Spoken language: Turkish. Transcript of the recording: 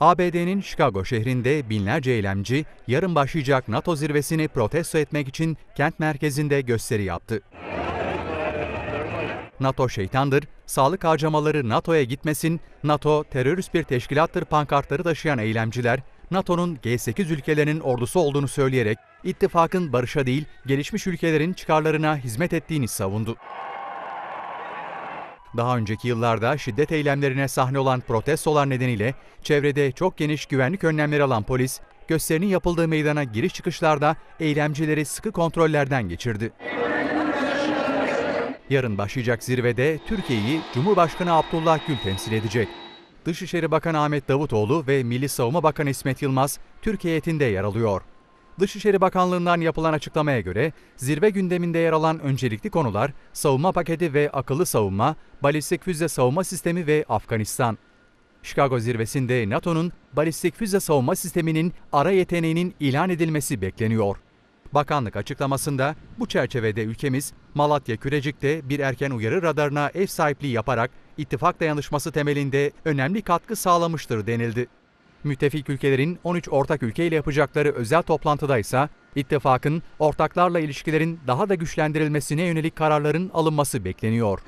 ABD'nin Chicago şehrinde binlerce eylemci yarın başlayacak NATO zirvesini protesto etmek için kent merkezinde gösteri yaptı. NATO şeytandır, sağlık harcamaları NATO'ya gitmesin, NATO terörist bir teşkilattır pankartları taşıyan eylemciler, NATO'nun G8 ülkelerinin ordusu olduğunu söyleyerek ittifakın barışa değil, gelişmiş ülkelerin çıkarlarına hizmet ettiğini savundu. Daha önceki yıllarda şiddet eylemlerine sahne olan protestolar nedeniyle çevrede çok geniş güvenlik önlemleri alan polis, gösterinin yapıldığı meydana giriş çıkışlarda eylemcileri sıkı kontrollerden geçirdi. Yarın başlayacak zirvede Türkiye'yi Cumhurbaşkanı Abdullah Gül temsil edecek. Dışişleri Bakanı Ahmet Davutoğlu ve Milli Savunma Bakanı İsmet Yılmaz Türkiye heyetinde yer alıyor. Dışişleri Bakanlığı'ndan yapılan açıklamaya göre zirve gündeminde yer alan öncelikli konular savunma paketi ve akıllı savunma, balistik füze savunma sistemi ve Afganistan. Chicago zirvesinde NATO'nun balistik füze savunma sisteminin ara yeteneğinin ilan edilmesi bekleniyor. Bakanlık açıklamasında bu çerçevede ülkemiz Malatya Kürecik'te bir erken uyarı radarına ev sahipliği yaparak ittifak dayanışması temelinde önemli katkı sağlamıştır denildi. Müttefik ülkelerin 13 ortak ülkeyle yapacakları özel toplantıda ise ittifakın ortaklarla ilişkilerin daha da güçlendirilmesine yönelik kararların alınması bekleniyor.